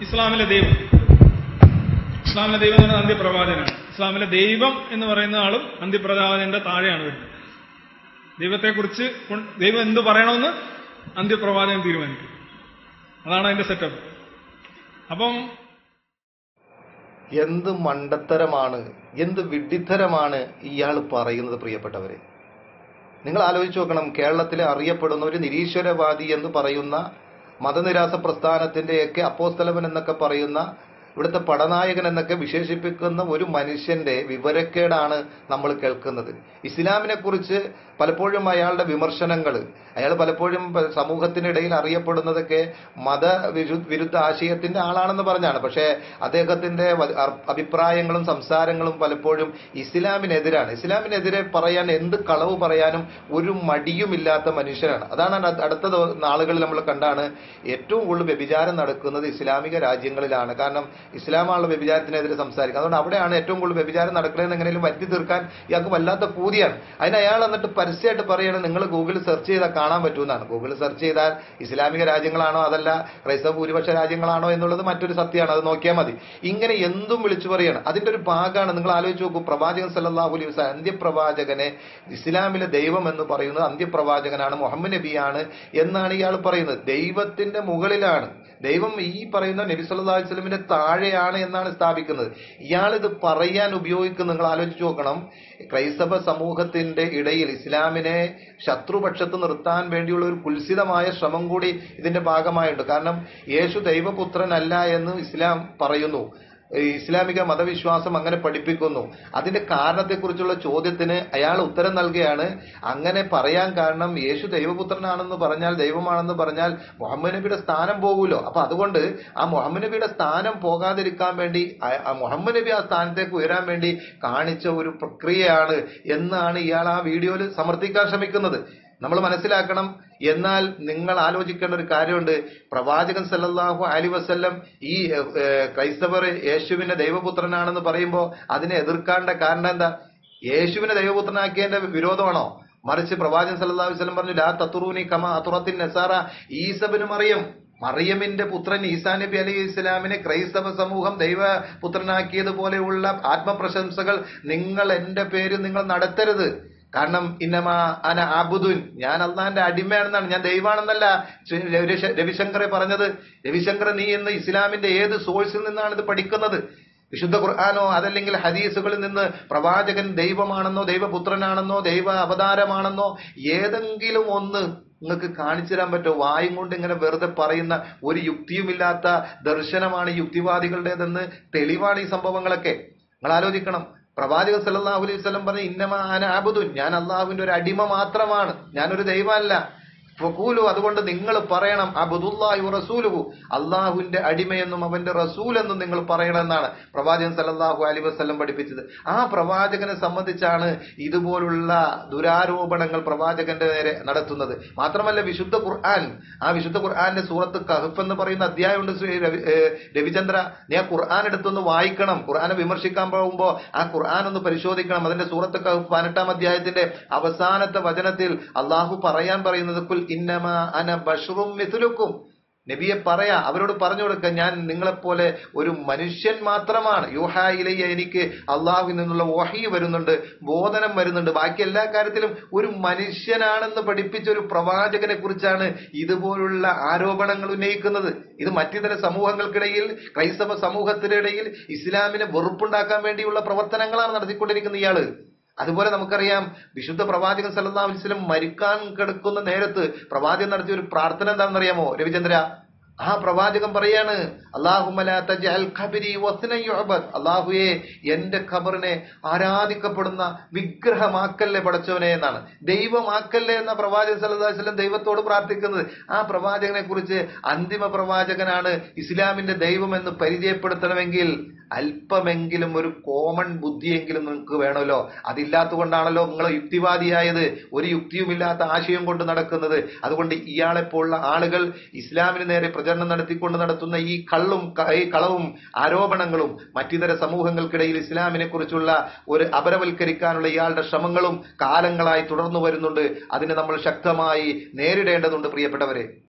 ഇസ്ലാമിലെ ദൈവം. ഇസ്ലാമിലെ ദൈവം എന്ന് പറയുന്നത് അന്ത്യപ്രവാചകനാണ്. ഇസ്ലാമിലെ ദൈവം എന്ന് പറയുന്ന ആളും അന്ത്യപ്രവാചകന്റെ താഴെയാണ് വരുന്നത്. ദൈവത്തെക്കുറിച്ച് ദൈവം എന്ത് പറയണമെന്ന് അന്ത്യപ്രവാചകൻ തീരുമാനിക്കും. അതാണ് അതിന്റെ സെറ്റപ്പ് അപ്പം എന്ത് മണ്ടത്തരമാണ് എന്ത് വിഡ്ഢിത്തരമാണ് ഇയാൾ പറയുന്നത് പ്രിയപ്പെട്ടവരെ? നിങ്ങൾ ആലോചിച്ച് നോക്കണം കേരളത്തിലെ അറിയപ്പെടുന്ന ഒരു നിരീശ്വരവാദി എന്ന് പറയുന്ന മതനിരാസ പ്രസ്ഥാനത്തിന്റെയൊക്കെ അപ്പോസ്തലവൻ എന്നൊക്കെ പറയുന്ന ഇവിടുത്തെ പടനായകൻ എന്നൊക്കെ വിശേഷിപ്പിക്കുന്ന ഒരു മനുഷ്യന്റെ വിവരക്കേടാണ് നമ്മൾ കേൾക്കുന്നത്. ഇസ്ലാമിനെ കുറിച്ച് പലപ്പോഴും അയാളുടെ വിമർശനങ്ങൾ അയാൾ പലപ്പോഴും സമൂഹത്തിനിടയിൽ അറിയപ്പെടുന്നതൊക്കെ മത വിരുദ്ധ ആശയത്തിന്റെ ആളാണെന്ന് പറഞ്ഞാണ്. പക്ഷേ അദ്ദേഹത്തിന്റെ അഭിപ്രായങ്ങളും സംസാരങ്ങളും പലപ്പോഴും ഇസ്ലാമിനെതിരാണ്. ഇസ്ലാമിനെതിരെ പറയാൻ എന്ത് കളവ് പറയാനും ഒരു മടിയുമില്ലാത്ത മനുഷ്യനാണ്. അതാണ് അടുത്ത നാളുകളിൽ നമ്മൾ കണ്ടാണ് ഏറ്റവും കൂടുതൽ വ്യഭിചാരം നടക്കുന്നത് ഇസ്ലാമിക രാജ്യങ്ങളിലാണ്. കാരണം ഇസ്ലാമാണുള്ള വ്യഭിചാരത്തിനെതിരെ സംസാരിക്കുക അതുകൊണ്ട് അവിടെയാണ് ഏറ്റവും കൂടുതൽ വ്യഭിചാരം നടക്കുന്നതെന്ന് എങ്ങനെയും വരുത്തി തീർക്കാൻ ഇയാൾക്ക് വല്ലാത്ത കൂതിയാണ് അതിന് അയാൾ എന്നിട്ട് പരസ്യമായിട്ട് പറയുകയാണ് നിങ്ങൾ ഗൂഗിളിൽ സെർച്ച് ചെയ്താൽ കാണാൻ പറ്റുമെന്നാണ് ഗൂഗിളിൽ സെർച്ച് ചെയ്താൽ ഇസ്ലാമിക രാജ്യങ്ങളാണോ അതല്ല ക്രൈസ്തവ ഭൂരിപക്ഷ രാജ്യങ്ങളാണോ എന്നുള്ളത് മറ്റൊരു സത്യമാണ്. അത് നോക്കിയാൽ മതി. ഇങ്ങനെ എന്തും വിളിച്ചു പറയാണ്. അതിന്റെ ഒരു ഭാഗമാണ് നിങ്ങൾ ആലോചിച്ച് നോക്കൂ പ്രവാചകൻ സല്ലല്ലാഹു അലൈഹി അന്ത്യപ്രവാചകനെ ഇസ്ലാമിലെ ദൈവം എന്ന് പറയുന്നത് അന്ത്യപ്രവാചകനാണ് മുഹമ്മദ് നബിയാണ് എന്നാണ് ഇയാൾ പറയുന്നത്. ദൈവത്തിന്റെ മുകളിലാണ് ദൈവം ഈ പറയുന്ന നബി സല്ലാ അലൈഹി വസല്ലമിന്റെ താഴെയാണ് എന്നാണ് സ്ഥാപിക്കുന്നത്. ഇയാൾ ഇത് പറയാൻ ഉപയോഗിക്കുന്ന. നിങ്ങൾ ആലോചിച്ച് നോക്കണം. ക്രൈസ്തവ സമൂഹത്തിന്റെ ഇടയിൽ ഇസ്ലാമിനെ ശത്രുപക്ഷത്ത് നിർത്താൻ വേണ്ടിയുള്ള ഒരു കുൽസിതമായ ശ്രമം കൂടി ഇതിന്റെ ഭാഗമായുണ്ട്. കാരണം യേശു ദൈവപുത്രനല്ല എന്ന് ഇസ്ലാം പറയുന്നു. ഇസ്ലാമിക മതവിശ്വാസം അങ്ങനെ പഠിപ്പിക്കുന്നു. അതിന്റെ കാരണത്തെക്കുറിച്ചുള്ള ചോദ്യത്തിന് അയാൾ ഉത്തരം നൽകുകയാണ്. അങ്ങനെ പറയാൻ കാരണം യേശു ദൈവപുത്രനാണെന്ന് പറഞ്ഞാൽ ദൈവമാണെന്ന് പറഞ്ഞാൽ മുഹമ്മദ് നബിയുടെ സ്ഥാനം പോകുമല്ലോ അപ്പൊ അതുകൊണ്ട് ആ മുഹമ്മദ് നബിയുടെ സ്ഥാനം പോകാതിരിക്കാൻ വേണ്ടി മുഹമ്മദ് നബി ആ സ്ഥാനത്തേക്ക് ഉയരാൻ വേണ്ടി കാണിച്ച ഒരു പ്രക്രിയയാണ് എന്നാണ് ഇയാൾ ആ വീഡിയോയിൽ സമർത്ഥിക്കാൻ ശ്രമിക്കുന്നത്. നമ്മൾ മനസ്സിലാക്കണം. എന്നാൽ നിങ്ങൾ ആലോചിക്കേണ്ട ഒരു കാര്യമുണ്ട്. പ്രവാചകൻ സല്ലല്ലാഹു അലി വസ്ല്ലം ഈ ക്രൈസ്തവർ യേശുവിന്റെ ദൈവപുത്രനാണെന്ന് പറയുമ്പോൾ അതിനെ എതിർക്കാണ്ട കാരണം എന്താ? യേശുവിനെ ദൈവപുത്രനാക്കിയതിന്റെ വിരോധമാണോ? മറിച്ച് പ്രവാചകൻ സല്ലല്ലാഹു അലൈഹി വസല്ലം പറഞ്ഞു ലാ തത്തുറൂനി കമ അത്തുറത്തിൻ നസാറ. ഈസബിന് മറിയം മറിയമിന്റെ പുത്രൻ ഈസാ നബി അലി ഇസ്ലാമിനെ ക്രൈസ്തവ സമൂഹം ദൈവപുത്രനാക്കിയതുപോലെയുള്ള ആത്മപ്രശംസകൾ നിങ്ങൾ എന്റെ പേര് നിങ്ങൾ നടത്തരുത്. കാരണം ഇന്നമ അന അബുദുൻ ഞാൻ അള്ളാന്റെ അടിമയാണെന്നാണ് ഞാൻ ദൈവമാണെന്നല്ല രവിശങ്കറെ പറഞ്ഞത്. രവിശങ്കർ നീ എന്ന് ഇസ്ലാമിന്റെ ഏത് സോഴ്സിൽ നിന്നാണ് ഇത് പഠിക്കുന്നത്? വിശുദ്ധ ഖുർആാനോ അതല്ലെങ്കിൽ ഹദീസുകളിൽ നിന്ന് പ്രവാചകൻ ദൈവമാണെന്നോ ദൈവപുത്രനാണെന്നോ ദൈവ അവതാരമാണെന്നോ ഏതെങ്കിലും ഒന്ന് നിങ്ങൾക്ക് കാണിച്ചു തരാൻ പറ്റുമോ? വായും കൊണ്ട് ഇങ്ങനെ വെറുതെ പറയുന്ന ഒരു യുക്തിയുമില്ലാത്ത ദർശനമാണ് യുക്തിവാദികളുടേതെന്ന് തെളിവാണ് ഈ സംഭവങ്ങളൊക്കെ. നിങ്ങൾ ആലോചിക്കണം. പ്രവാചകൻ സല്ലല്ലാഹു അലൈഹി വസല്ലം പറഞ്ഞു ഇന്നമാ അന അബുദുൻ ഞാൻ അള്ളാഹുവിന്റെ ഒരു അടിമ മാത്രമാണ്. ഞാനൊരു ദൈവമല്ല. ഫഖൂലു അതുകൊണ്ട് നിങ്ങൾ പറയണം അബുദുല്ലാഹു റസൂലുഹു. അള്ളാഹുവിന്റെ അടിമയെന്നും അവന്റെ റസൂൽ എന്നും നിങ്ങൾ പറയണമെന്നാണ് പ്രവാചകൻ സല്ലല്ലാഹു അലി വസല്ലം പഠിപ്പിച്ചത്. ആ പ്രവാചകനെ സംബന്ധിച്ചാണ് ഇതുപോലുള്ള ദുരാരോപണങ്ങൾ പ്രവാചകന്റെ നേരെ നടത്തുന്നത്. മാത്രമല്ല വിശുദ്ധ ഖുർആൻ ആ വിശുദ്ധ ഖുർആന്റെ സൂറത്ത് കഹഫ് എന്ന് പറയുന്ന അധ്യായമുണ്ട് ശ്രീ രവിചന്ദ്ര. നീ ആ ഖുർആൻ എടുത്തൊന്ന് വായിക്കണം ഖുർആനെ വിമർശിക്കാൻ പോകുമ്പോൾ ആ ഖുർആൻ ഒന്ന് പരിശോധിക്കണം. അതിന്റെ സൂറത്ത് കഹഫ് പതിനെട്ടാം അധ്യായത്തിന്റെ അവസാനത്തെ വചനത്തിൽ അള്ളാഹു പറയാൻ പറയുന്നത് കുൽ ഇന്നമ അന മിഥുലുക്കും. നബിയെ പറയാ അവരോട് പറഞ്ഞു കൊടുക്കുക ഞാൻ നിങ്ങളെപ്പോലെ ഒരു മനുഷ്യൻ മാത്രമാണ്. യൂഹാ ഇലയ്യ എനിക്ക് അള്ളാഹുവിൽ നിന്നുള്ള ഓഹി വരുന്നുണ്ട് ബോധനം വരുന്നുണ്ട്. ബാക്കി എല്ലാ കാര്യത്തിലും ഒരു മനുഷ്യനാണെന്ന് പഠിപ്പിച്ച ഒരു പ്രവാചകനെ കുറിച്ചാണ് ഇതുപോലുള്ള ആരോപണങ്ങൾ ഉന്നയിക്കുന്നത്. ഇത് മറ്റുതര സമൂഹങ്ങൾക്കിടയിൽ ക്രൈസ്തവ സമൂഹത്തിനിടയിൽ ഇസ്ലാമിനെ വെറുപ്പുണ്ടാക്കാൻ വേണ്ടിയുള്ള പ്രവർത്തനങ്ങളാണ് നടത്തിക്കൊണ്ടിരിക്കുന്നത് ഇയാൾ. അതുപോലെ നമുക്കറിയാം വിശുദ്ധ പ്രവാചകൻ വസല്ലം മരിക്കാൻ കിടക്കുന്ന നേരത്ത് പ്രവാചകൻ നടത്തിയ ഒരു പ്രാർത്ഥന എന്താണെന്ന് അറിയാമോ രവിചന്ദ്ര? ആ പ്രവാചകൻ പറയാണ് അള്ളാഹുയെ എന്റെ ഖബറിനെ ആരാധിക്കപ്പെടുന്ന വിഗ്രഹമാക്കല്ലേ പടച്ചവനെ എന്നാണ്. ദൈവമാക്കല്ലേ എന്ന പ്രവാചകൻ വസല്ലം ദൈവത്തോട് പ്രാർത്ഥിക്കുന്നത്. ആ പ്രവാചകനെ കുറിച്ച് അന്തിമ പ്രവാചകനാണ് ഇസ്ലാമിന്റെ ദൈവം എന്ന് പരിചയപ്പെടുത്തണമെങ്കിൽ അല്പമെങ്കിലും ഒരു കോമൺ ബുദ്ധിയെങ്കിലും നിങ്ങൾക്ക് വേണമല്ലോ. അതില്ലാത്തതുകൊണ്ടാണല്ലോ നിങ്ങൾ യുക്തിവാദിയായത്. ഒരു യുക്തിയുമില്ലാത്ത ആശയം കൊണ്ട് നടക്കുന്നത്. അതുകൊണ്ട് ഇയാളെപ്പോലുള്ള ആളുകൾ ഇസ്ലാമിന് നേരെ പ്രചരണം നടത്തിക്കൊണ്ട് നടത്തുന്ന ഈ കള്ളും ഈ കളവും ആരോപണങ്ങളും മറ്റിതര സമൂഹങ്ങൾക്കിടയിൽ ഇസ്ലാമിനെ കുറിച്ചുള്ള ഒരു അപരവൽക്കരിക്കാനുള്ള ഇയാളുടെ ശ്രമങ്ങളും കാലങ്ങളായി തുടർന്നു വരുന്നുണ്ട്. അതിനെ നമ്മൾ ശക്തമായി നേരിടേണ്ടതുണ്ട് പ്രിയപ്പെട്ടവരെ.